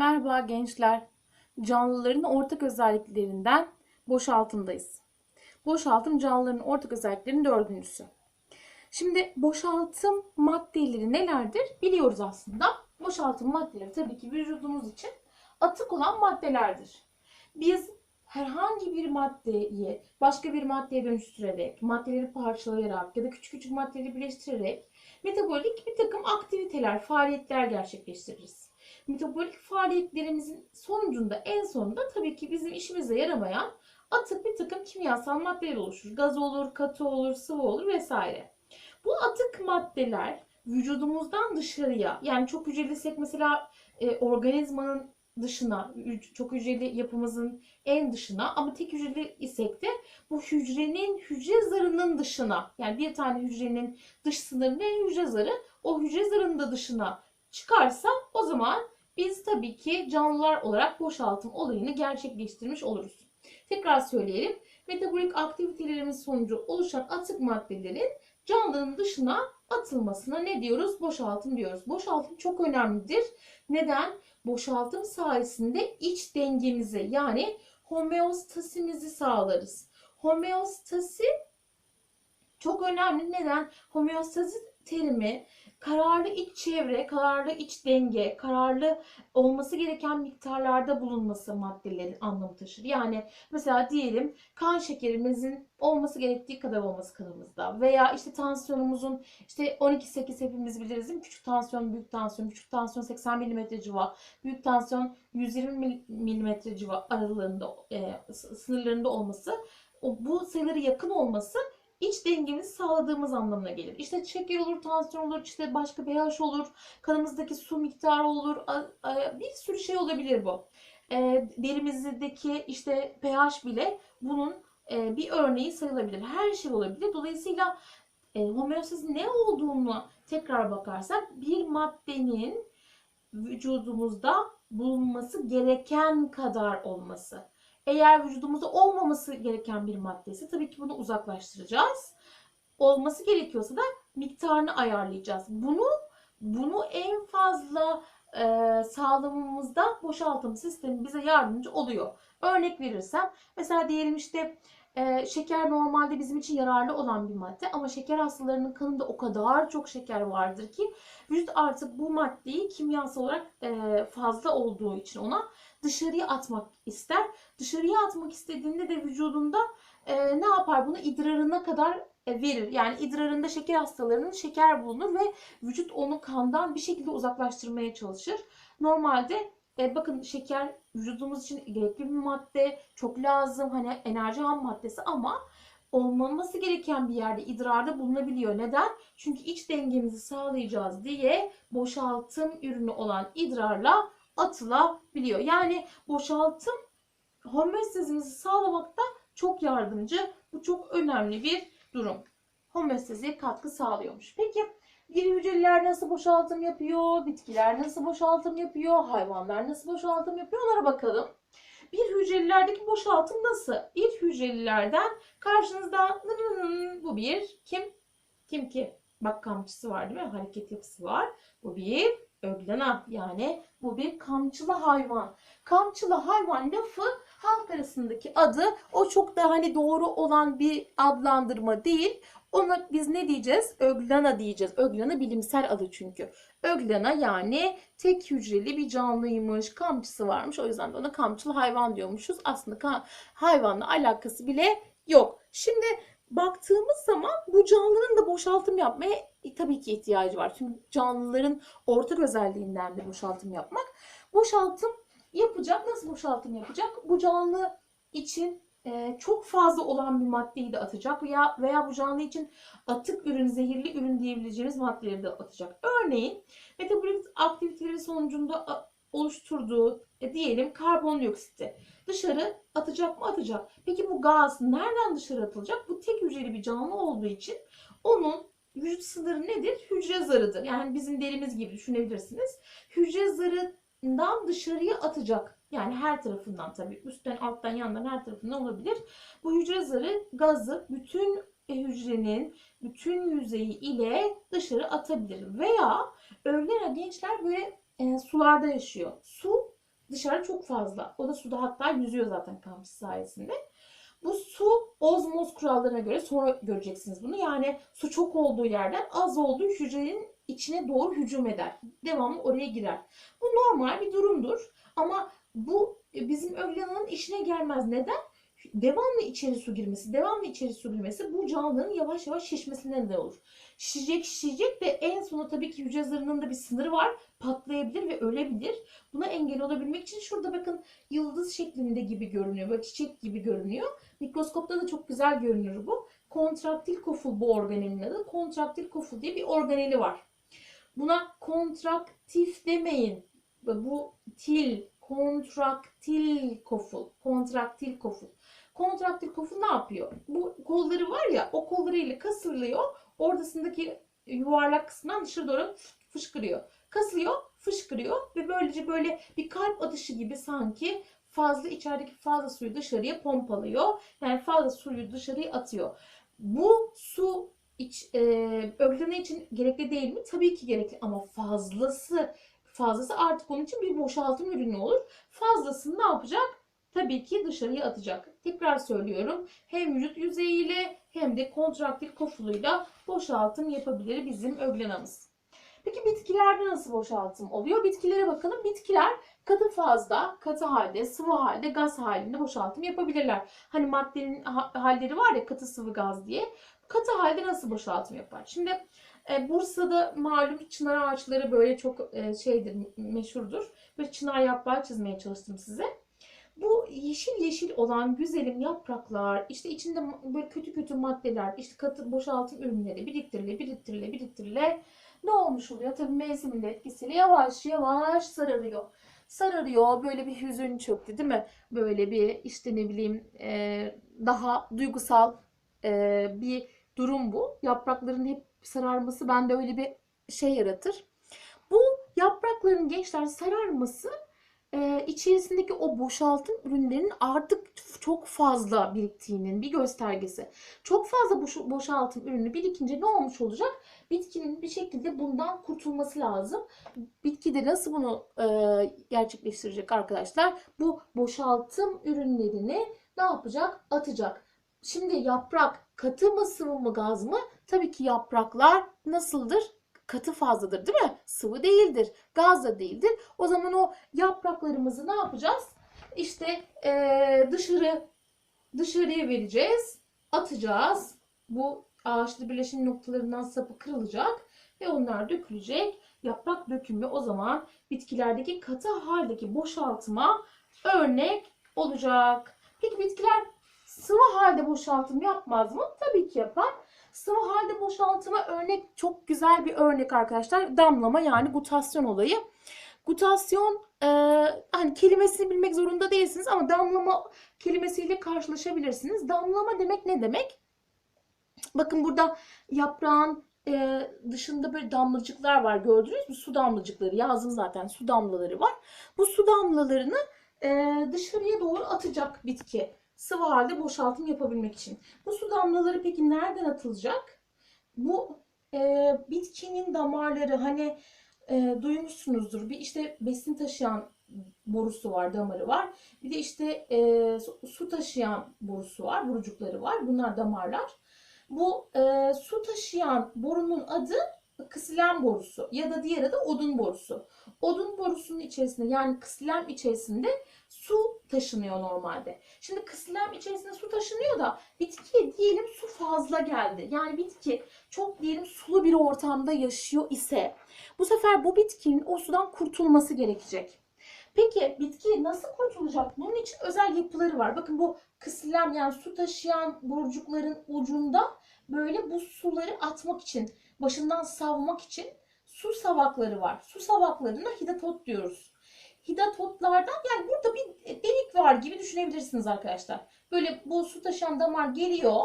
Merhaba gençler. Canlıların ortak özelliklerinden boşaltımdayız. Boşaltım canlıların ortak özelliklerinin dördüncüsü. Şimdi boşaltım maddeleri nelerdir biliyoruz aslında. Boşaltım maddeleri tabii ki vücudumuz için atık olan maddelerdir. Biz herhangi bir maddeyi başka bir maddeye dönüştürerek, maddeleri parçalayarak ya da küçük küçük maddeleri birleştirerek metabolik bir takım aktiviteler, faaliyetler gerçekleştiririz metabolik faaliyetlerimizin sonucunda en sonunda tabii ki bizim işimize yaramayan atık bir takım kimyasal maddeler oluşur. Gaz olur, katı olur, sıvı olur vesaire. Bu atık maddeler vücudumuzdan dışarıya yani çok hücreliysek mesela e, organizmanın dışına, çok hücreli yapımızın en dışına ama tek hücreli isek de bu hücrenin hücre zarının dışına yani bir tane hücrenin dış sınırı ve hücre zarı o hücre zarının da dışına çıkarsa o zaman biz tabii ki canlılar olarak boşaltım olayını gerçekleştirmiş oluruz. Tekrar söyleyelim. Metabolik aktivitelerimiz sonucu oluşan atık maddelerin canlının dışına atılmasına ne diyoruz? Boşaltım diyoruz. Boşaltım çok önemlidir. Neden? Boşaltım sayesinde iç dengemizi yani homeostasimizi sağlarız. Homeostasi çok önemli. Neden? Homeostasi terimi kararlı iç çevre, kararlı iç denge, kararlı olması gereken miktarlarda bulunması maddelerin anlamı taşır. Yani mesela diyelim kan şekerimizin olması gerektiği kadar olması kanımızda veya işte tansiyonumuzun işte 12-8 hepimiz biliriz değil mi? Küçük tansiyon, büyük tansiyon, küçük tansiyon 80 mm civa, büyük tansiyon 120 mm civa aralığında e, sınırlarında olması o, bu sayıları yakın olması iç dengemizi sağladığımız anlamına gelir. İşte şeker olur, tansiyon olur, işte başka pH olur, kanımızdaki su miktarı olur, bir sürü şey olabilir bu. E, derimizdeki işte pH bile bunun e, bir örneği sayılabilir. Her şey olabilir. Dolayısıyla e, homeostasi ne olduğunu tekrar bakarsak bir maddenin vücudumuzda bulunması gereken kadar olması. Eğer vücudumuzda olmaması gereken bir maddesi tabii ki bunu uzaklaştıracağız. Olması gerekiyorsa da miktarını ayarlayacağız. Bunu bunu en fazla e, sağlamamızda boşaltım sistemi bize yardımcı oluyor. Örnek verirsem mesela diyelim işte e, şeker normalde bizim için yararlı olan bir madde ama şeker hastalarının kanında o kadar çok şeker vardır ki vücut artık bu maddeyi kimyasal olarak e, fazla olduğu için ona dışarıya atmak ister. Dışarıya atmak istediğinde de vücudunda e, ne yapar bunu idrarına kadar e, verir. Yani idrarında şeker hastalarının şeker bulunur ve vücut onu kandan bir şekilde uzaklaştırmaya çalışır. Normalde e, bakın şeker vücudumuz için gerekli bir madde, çok lazım hani enerji ham maddesi ama olmaması gereken bir yerde idrarda bulunabiliyor. Neden? Çünkü iç dengemizi sağlayacağız diye boşaltım ürünü olan idrarla atılabiliyor. Yani boşaltım homeostasimizi sağlamakta çok yardımcı. Bu çok önemli bir durum. Homeostaziye katkı sağlıyormuş. Peki diri hücreler nasıl boşaltım yapıyor? Bitkiler nasıl boşaltım yapıyor? Hayvanlar nasıl boşaltım yapıyor? Onlara bakalım. Bir hücrelilerdeki boşaltım nasıl? Bir hücrelilerden karşınızda bu bir kim? Kim ki? Bak kamçısı var değil mi? Hareket yapısı var. Bu bir öglena yani bu bir kamçılı hayvan. Kamçılı hayvan lafı halk arasındaki adı o çok da hani doğru olan bir adlandırma değil. Ona biz ne diyeceğiz? Öglana diyeceğiz. Öglana bilimsel adı çünkü. Öglana yani tek hücreli bir canlıymış. Kamçısı varmış. O yüzden de ona kamçılı hayvan diyormuşuz. Aslında hayvanla alakası bile yok. Şimdi baktığımız zaman bu canlının da boşaltım yapmaya e, tabii ki ihtiyacı var. Çünkü canlıların ortak özelliğinden de boşaltım yapmak. Boşaltım yapacak. Nasıl boşaltım yapacak? Bu canlı için e, çok fazla olan bir maddeyi de atacak veya veya bu canlı için atık ürün, zehirli ürün diyebileceğimiz maddeleri de atacak. Örneğin metabolik aktiviteleri sonucunda oluşturduğu e, diyelim karbondioksiti dışarı atacak mı? Atacak. Peki bu gaz nereden dışarı atılacak? Bu tek hücreli bir canlı olduğu için onun vücut sınırı nedir? Hücre zarıdır. Yani bizim derimiz gibi düşünebilirsiniz. Hücre zarından dışarıya atacak. Yani her tarafından tabii. Üstten, alttan, yandan her tarafından olabilir. Bu hücre zarı gazı bütün hücrenin bütün yüzeyi ile dışarı atabilir. Veya öğlen gençler böyle e, sularda yaşıyor. Su dışarı çok fazla. O da suda hatta yüzüyor zaten kampüs sayesinde. Bu su ozmoz kurallarına göre sonra göreceksiniz bunu. Yani su çok olduğu yerden az olduğu hücrenin içine doğru hücum eder. Devamlı oraya girer. Bu normal bir durumdur. Ama bu e, bizim öglanın işine gelmez. Neden? Devamlı içeri su girmesi, devamlı içeri su girmesi bu canlının yavaş yavaş şişmesine neden olur. Şişecek şişecek ve en sonunda tabii ki hücre zarının da bir sınırı var. Patlayabilir ve ölebilir. Buna engel olabilmek için şurada bakın yıldız şeklinde gibi görünüyor. Böyle çiçek gibi görünüyor. Mikroskopta da çok güzel görünür bu. Kontraktil koful bu organelin adı. Kontraktil koful diye bir organeli var. Buna kontraktif demeyin. Bu til, kontraktil koful. Kontraktil koful. Kontraktil koful ne yapıyor? Bu kolları var ya o kollarıyla kasılıyor. Ortasındaki yuvarlak kısmından dışarı doğru fışkırıyor. Kasılıyor, fışkırıyor ve böylece böyle bir kalp atışı gibi sanki fazla içerideki fazla suyu dışarıya pompalıyor. Yani fazla suyu dışarıya atıyor. Bu su iç, e, ögleme için gerekli değil mi? Tabii ki gerekli ama fazlası fazlası artık onun için bir boşaltım ürünü olur. Fazlasını ne yapacak? Tabii ki dışarıya atacak. Tekrar söylüyorum. Hem vücut yüzeyiyle hem de kontraktil kofuluyla boşaltım yapabilir bizim öglenamız. Peki bitkilerde nasıl boşaltım oluyor? Bitkilere bakalım. Bitkiler katı fazda, katı halde, sıvı halde, gaz halinde boşaltım yapabilirler. Hani maddenin ha- halleri var ya katı sıvı gaz diye. Katı halde nasıl boşaltım yapar? Şimdi e, Bursa'da malum çınar ağaçları böyle çok e, şeydir, meşhurdur. Böyle çınar yaprağı çizmeye çalıştım size. Bu yeşil yeşil olan güzelim yapraklar, işte içinde böyle kötü kötü maddeler, işte katı boşaltım ürünleri biriktirile, biriktirile, biriktirile ne olmuş oluyor? Tabii mevsimin etkisiyle yavaş yavaş sararıyor. Sararıyor, böyle bir hüzün çöktü değil mi? Böyle bir işte ne bileyim e, daha duygusal e, bir durum bu. Yaprakların hep sararması bende öyle bir şey yaratır. Bu yaprakların gençler sararması e, içerisindeki o boşaltım ürünlerinin artık çok fazla biriktiğinin bir göstergesi. Çok fazla boş, boşaltım ürünü birikince ne olmuş olacak? Bitkinin bir şekilde bundan kurtulması lazım. Bitki de nasıl bunu e, gerçekleştirecek arkadaşlar? Bu boşaltım ürünlerini ne yapacak? Atacak. Şimdi yaprak katı mı sıvı mı gaz mı? Tabii ki yapraklar nasıldır? Katı fazladır değil mi? Sıvı değildir. Gaz da değildir. O zaman o yapraklarımızı ne yapacağız? İşte eee, dışarı dışarıya vereceğiz. Atacağız. Bu ağaçlı birleşim noktalarından sapı kırılacak ve onlar dökülecek. Yaprak dökümü o zaman bitkilerdeki katı haldeki boşaltıma örnek olacak. Peki bitkiler sıvı halde boşaltım yapmaz mı? Tabii ki yapar. Sıvı halde boşaltıma örnek çok güzel bir örnek arkadaşlar. Damlama yani gutasyon olayı. Gutasyon e, hani kelimesini bilmek zorunda değilsiniz ama damlama kelimesiyle karşılaşabilirsiniz. Damlama demek ne demek? Bakın burada yaprağın e, dışında böyle damlacıklar var gördünüz mü? Su damlacıkları yazdım zaten su damlaları var. Bu su damlalarını e, dışarıya doğru atacak bitki sıvı halde boşaltım yapabilmek için. Bu su damlaları peki nereden atılacak? Bu e, bitkinin damarları hani e, duymuşsunuzdur. Bir işte besin taşıyan borusu var, damarı var. Bir de işte e, su- taşıyan borusu var, borucukları var. Bunlar damarlar. Bu e, su taşıyan borunun adı kısilem borusu ya da diğer adı odun borusu. Odun borusunun içerisinde yani kısilem içerisinde su taşınıyor normalde. Şimdi kısilem içerisinde su taşınıyor da bitkiye diyelim su fazla geldi. Yani bitki çok diyelim sulu bir ortamda yaşıyor ise bu sefer bu bitkinin o sudan kurtulması gerekecek. Peki bitki nasıl kurtulacak? Bunun için özel yapıları var. Bakın bu kısilem yani su taşıyan borucukların ucunda böyle bu suları atmak için, başından savmak için su savakları var. Su savaklarına hidatot diyoruz. Hidatotlardan yani burada bir delik var gibi düşünebilirsiniz arkadaşlar. Böyle bu su taşıyan damar geliyor.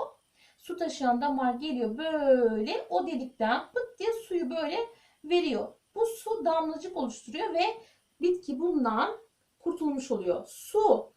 Su taşıyan damar geliyor böyle o delikten pıt diye suyu böyle veriyor. Bu su damlacık oluşturuyor ve bitki bundan kurtulmuş oluyor. Su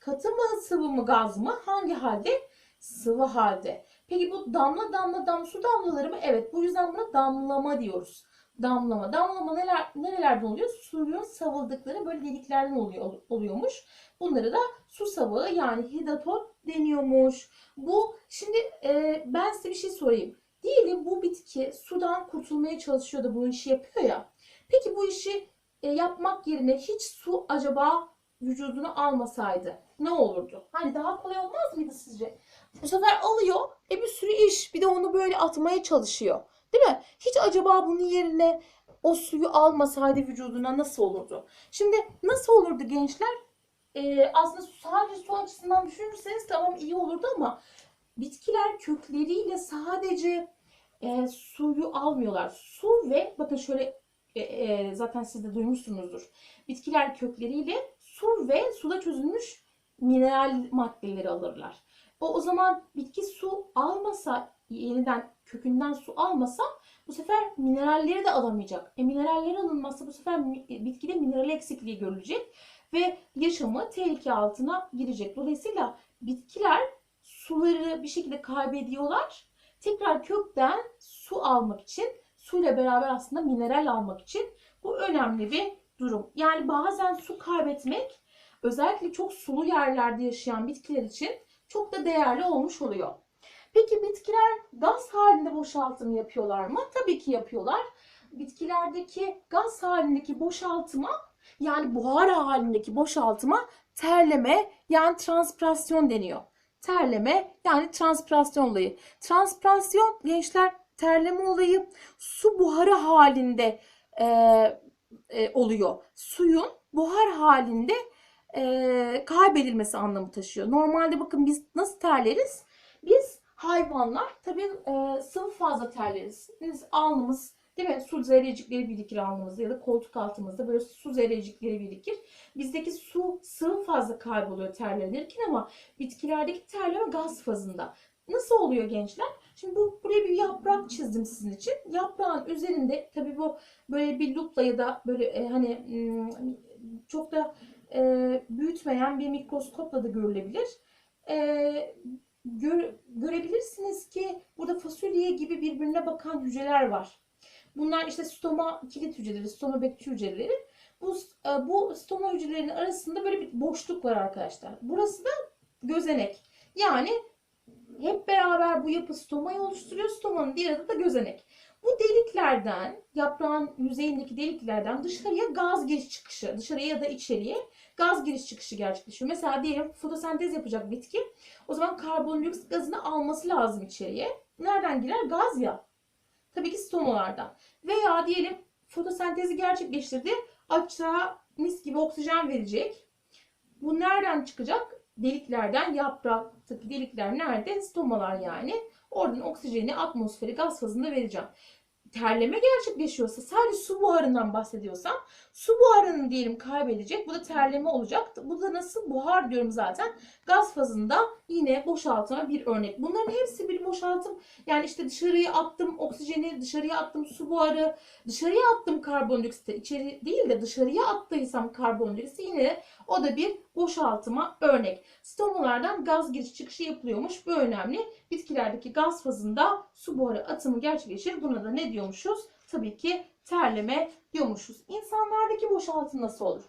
katı mı sıvı mı gaz mı hangi halde? Sıvı halde. Peki bu damla damla damla su damlaları mı? Evet bu yüzden buna damlama diyoruz. damlama. Damlama neler, nerelerden oluyor? Suyun savıldıkları böyle deliklerden oluyor, oluyormuş. Bunları da su savağı yani hidatot deniyormuş. Bu şimdi e, ben size bir şey sorayım. Diyelim bu bitki sudan kurtulmaya çalışıyor da bu işi yapıyor ya. Peki bu işi e, yapmak yerine hiç su acaba vücudunu almasaydı ne olurdu? Hani daha kolay olmaz mıydı sizce? Bu sefer alıyor e bir sürü iş bir de onu böyle atmaya çalışıyor. Değil mi? Hiç acaba bunun yerine o suyu almasaydı vücuduna nasıl olurdu? Şimdi nasıl olurdu gençler? Ee, aslında sadece su açısından düşünürseniz tamam iyi olurdu ama bitkiler kökleriyle sadece e, suyu almıyorlar. Su ve bakın şöyle e, e, zaten siz de duymuşsunuzdur. Bitkiler kökleriyle su ve suda çözülmüş mineral maddeleri alırlar. O, o zaman bitki su almasa yeniden kökünden su almasa bu sefer mineralleri de alamayacak. E mineralleri alınmazsa bu sefer e, bitkide mineral eksikliği görülecek ve yaşamı tehlike altına girecek. Dolayısıyla bitkiler suları bir şekilde kaybediyorlar. Tekrar kökten su almak için, suyla beraber aslında mineral almak için bu önemli bir durum. Yani bazen su kaybetmek özellikle çok sulu yerlerde yaşayan bitkiler için çok da değerli olmuş oluyor. Peki bitkiler gaz halinde boşaltım yapıyorlar mı? Tabii ki yapıyorlar. Bitkilerdeki gaz halindeki boşaltıma yani buhar halindeki boşaltıma terleme yani transpirasyon deniyor. Terleme yani transpirasyon olayı. Transpirasyon gençler terleme olayı su buharı halinde e, e, oluyor. Suyun buhar halinde e, kaybedilmesi anlamı taşıyor. Normalde bakın biz nasıl terleriz? Biz hayvanlar tabii e, sıvı fazla terleriz. Biz alnımız değil mi? Su zerrecikleri birikir alnımızda ya da koltuk altımızda böyle su zerrecikleri birikir. Bizdeki su sıvı fazla kayboluyor terlenirken ama bitkilerdeki terleme gaz fazında. Nasıl oluyor gençler? Şimdi bu buraya bir yaprak çizdim sizin için. Yaprağın üzerinde tabii bu böyle bir lupla ya da böyle e, hani hmm, çok da e, büyütmeyen bir mikroskopla da görülebilir. E, gör- görebilirsiniz ki burada fasulye gibi birbirine bakan hücreler var. Bunlar işte stoma kilit hücreleri, stoma bekçi hücreleri. Bu, e, bu stoma hücrelerinin arasında böyle bir boşluk var arkadaşlar. Burası da gözenek. Yani hep beraber bu yapı stomayı oluşturuyor. Stomanın diğer adı da gözenek. Bu deliklerden, yaprağın yüzeyindeki deliklerden dışarıya gaz giriş çıkışı, dışarıya ya da içeriye gaz giriş çıkışı gerçekleşiyor. Mesela diyelim fotosentez yapacak bitki. O zaman karbondioksit gazını alması lazım içeriye. Nereden girer? Gaz ya. Tabii ki stomalardan. Veya diyelim fotosentezi gerçekleştirdi. Açığa mis gibi oksijen verecek. Bu nereden çıkacak? Deliklerden, yapraktaki delikler nerede? Stomalar yani. Oradan oksijeni atmosfere gaz fazında vereceğim. Terleme gerçekleşiyorsa sadece su buharından bahsediyorsam su buharını diyelim kaybedecek. Bu da terleme olacak. Bu da nasıl? Buhar diyorum zaten. Gaz fazında yine boşaltıma bir örnek. Bunların hepsi bir boşaltım. Yani işte dışarıya attım oksijeni, dışarıya attım su buharı, dışarıya attım karbondioksiti. içeri değil de dışarıya attıysam karbondioksiti yine o da bir boşaltıma örnek. Stomalardan gaz giriş çıkışı yapılıyormuş. Bu önemli. Bitkilerdeki gaz fazında su buharı atımı gerçekleşir. Buna da ne diyormuşuz? Tabii ki terleme diyormuşuz. İnsanlardaki boşaltım nasıl olur?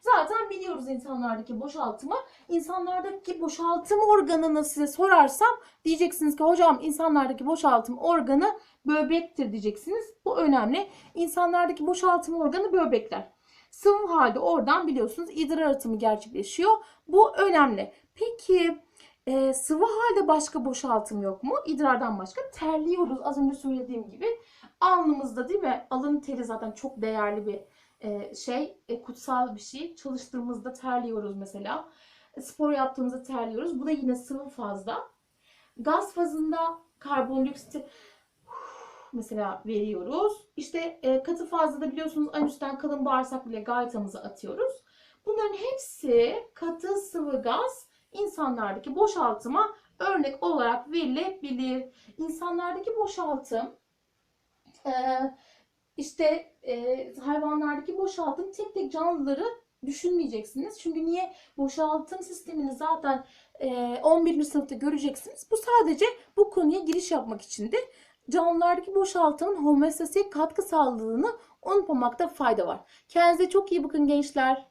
Zaten biliyoruz insanlardaki boşaltımı. İnsanlardaki boşaltım organını size sorarsam diyeceksiniz ki hocam insanlardaki boşaltım organı böbrektir diyeceksiniz. Bu önemli. İnsanlardaki boşaltım organı böbrekler. Sıvı halde oradan biliyorsunuz idrar atımı gerçekleşiyor. Bu önemli. Peki e, sıvı halde başka boşaltım yok mu? İdrardan başka terliyoruz. Az önce söylediğim gibi alnımızda değil mi? Alın teri zaten çok değerli bir e, şey, e, kutsal bir şey. Çalıştığımızda terliyoruz mesela. Spor yaptığımızda terliyoruz. Bu da yine sıvı fazda. Gaz fazında karbondioksiti mesela veriyoruz. İşte e, katı fazla da biliyorsunuz anüsten kalın bağırsak bile gaytamıza atıyoruz. Bunların hepsi katı sıvı gaz insanlardaki boşaltıma örnek olarak verilebilir. İnsanlardaki boşaltım e, işte e, hayvanlardaki boşaltım tek tek canlıları düşünmeyeceksiniz. Çünkü niye boşaltım sistemini zaten e, 11. sınıfta göreceksiniz. Bu sadece bu konuya giriş yapmak için de canlılardaki boşaltımın homeostasiye katkı sağladığını unutmamakta fayda var. Kendinize çok iyi bakın gençler.